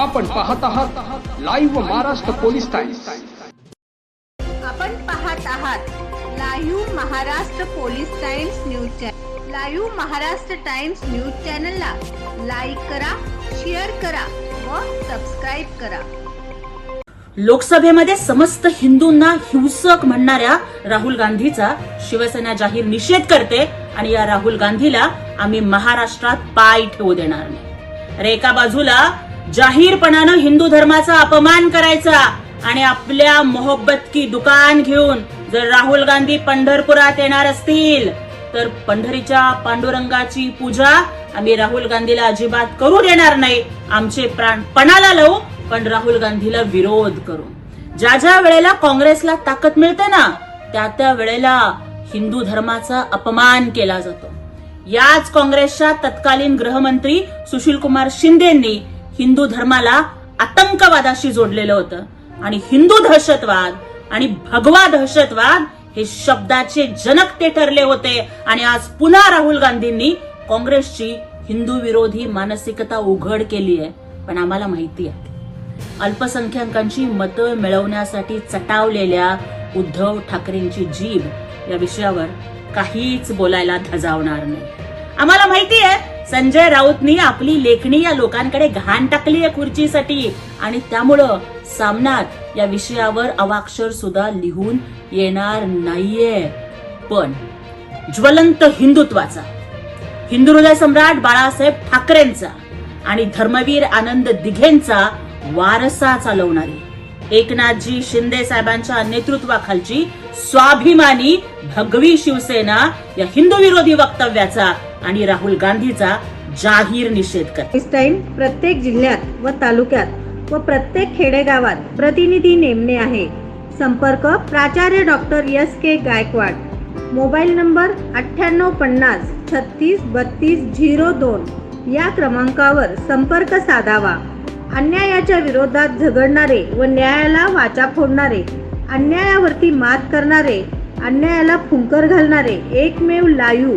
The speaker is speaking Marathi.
आपण पाहत आहात लाईव्ह महाराष्ट्र पोलीस टाइम्स आपण पाहत आहात live Maharashtra police Times news channel live Maharashtra Times news चॅनलला लाईक करा शेअर करा व सबस्क्राईब करा. लोकसभेमध्ये समस्त हिंदूंना हिंसक म्हणणाऱ्या राहुल गांधीचा शिवसेना जाहीर निषेध करते आणि या राहुल गांधीला आम्ही महाराष्ट्रात पाय ठेवू देणार नाही. अरे एका बाजूला जाहीरपणानं हिंदू धर्माचा अपमान करायचा आणि आपल्या मोहब्बत की दुकान घेऊन जर राहुल गांधी पंढरपुरात येणार असतील तर पंढरीच्या पांडुरंगाची पूजा आम्ही राहुल गांधीला अजिबात करू देणार नाही. आमचे प्राण पणाला लावू पण राहुल गांधीला विरोध करू. ज्या ज्या वेळेला काँग्रेसला ताकद मिळते ना त्या त्या वेळेला हिंदू धर्माचा अपमान केला जातो. याच काँग्रेसच्या तत्कालीन गृहमंत्री सुशील कुमार शिंदेंनी हिंदू धर्माला आतंकवादाशी जोडलेलं होतं. आणि हिंदू दहशतवाद आणि भगवा दहशतवाद हे शब्दाचे जनक ते ठरले होते. आणि आज पुन्हा राहुल गांधींनी काँग्रेसची हिंदू विरोधी मानसिकता उघड केली आहे. पण आम्हाला माहिती आहे अल्पसंख्याकांची मतं मिळवण्यासाठी चटावलेल्या उद्धव ठाकरेंची जीभ या विषयावर काहीच बोलायला धजावणार नाही. आम्हाला माहिती आहे संजय राऊतनी आपली लेखणी या लोकांकडे घाण टाकली आहे खुर्चीसाठी. आणि त्यामुळं सामनात या विषयावर अवाक्षर सुद्धा लिहून येणार नाहीये. पण ज्वलंत हिंदुत्वाचा हिंदू हृदय सम्राट बाळासाहेब ठाकरेंचा आणि धर्मवीर आनंद दिघेंचा वारसा चालवणारी एकनाथजी शिंदे साहेबांच्या नेतृत्वाखालची स्वाभिमानी भगवी शिवसेना या हिंदू विरोधी वक्तव्याचा आणि राहुल गांधीचा जाहीर निषेध करते इस टाइम प्रत्येक जिल्ह्यात व तालुक्यात व प्रत्येक खेडेगावात प्रतिनिधी नेमणे आहे. संपर्क प्राचार्य doctor S K Gaikwad. Mobile number अठ्ठ्याण्णव पन्नास छत्तीस बत्तीस झिरो दोन या क्रमांकावर संपर्क साधावा. अन्यायाच्या विरोधात झगडणारे व न्यायाला वाचा फोडणारे अन्यायावरती मात करणारे अन्यायाला फुंकर घालणारे एकमेव लायू